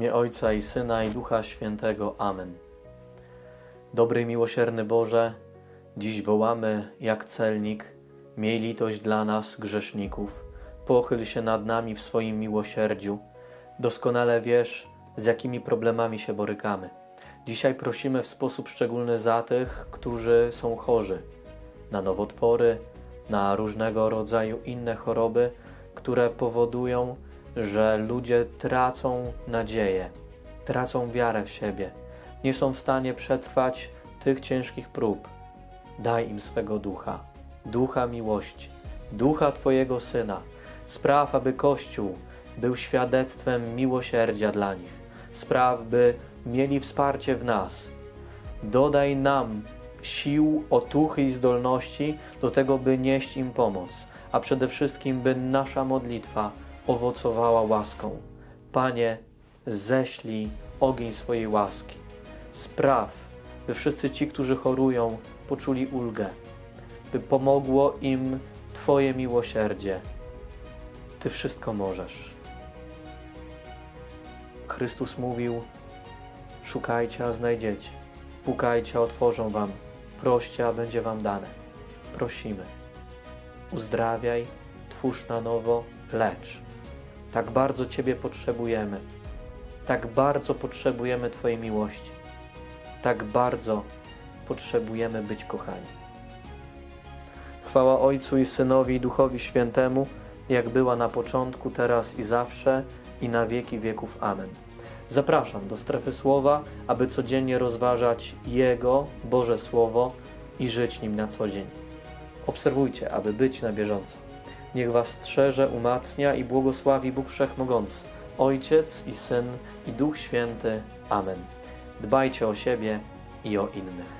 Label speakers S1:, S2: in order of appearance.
S1: imię Ojca i Syna i Ducha Świętego. Amen. Dobry miłosierny Boże, dziś wołamy jak celnik, miej litość dla nas, grzeszników. Pochyl się nad nami w swoim miłosierdziu. Doskonale wiesz, z jakimi problemami się borykamy. Dzisiaj prosimy w sposób szczególny za tych, którzy są chorzy na nowotwory, na różnego rodzaju inne choroby, które powodują, że ludzie tracą nadzieję, tracą wiarę w siebie, nie są w stanie przetrwać tych ciężkich prób. Daj im swego ducha, ducha miłości, ducha Twojego syna. Spraw, aby Kościół był świadectwem miłosierdzia dla nich. Spraw, by mieli wsparcie w nas. Dodaj nam sił, otuchy i zdolności do tego, by nieść im pomoc, a przede wszystkim, by nasza modlitwa owocowała łaską. Panie, ześlij ogień swojej łaski. Spraw, by wszyscy ci, którzy chorują, poczuli ulgę, by pomogło im Twoje miłosierdzie. Ty wszystko możesz. Chrystus mówił: Szukajcie, a znajdziecie. Pukajcie, a otworzą wam. Proście, a będzie wam dane. Prosimy. Uzdrawiaj, twórz na nowo, lecz. Tak bardzo Ciebie potrzebujemy. Tak bardzo potrzebujemy Twojej miłości. Tak bardzo potrzebujemy być kochani. Chwała Ojcu i Synowi i Duchowi Świętemu, jak była na początku, teraz i zawsze, i na wieki wieków. Amen. Zapraszam do strefy słowa, aby codziennie rozważać Jego, Boże Słowo i żyć nim na co dzień. Obserwujcie, aby być na bieżąco. Niech Was strzeże, umacnia i błogosławi Bóg Wszechmogący, Ojciec i Syn i Duch Święty. Amen. Dbajcie o siebie i o innych.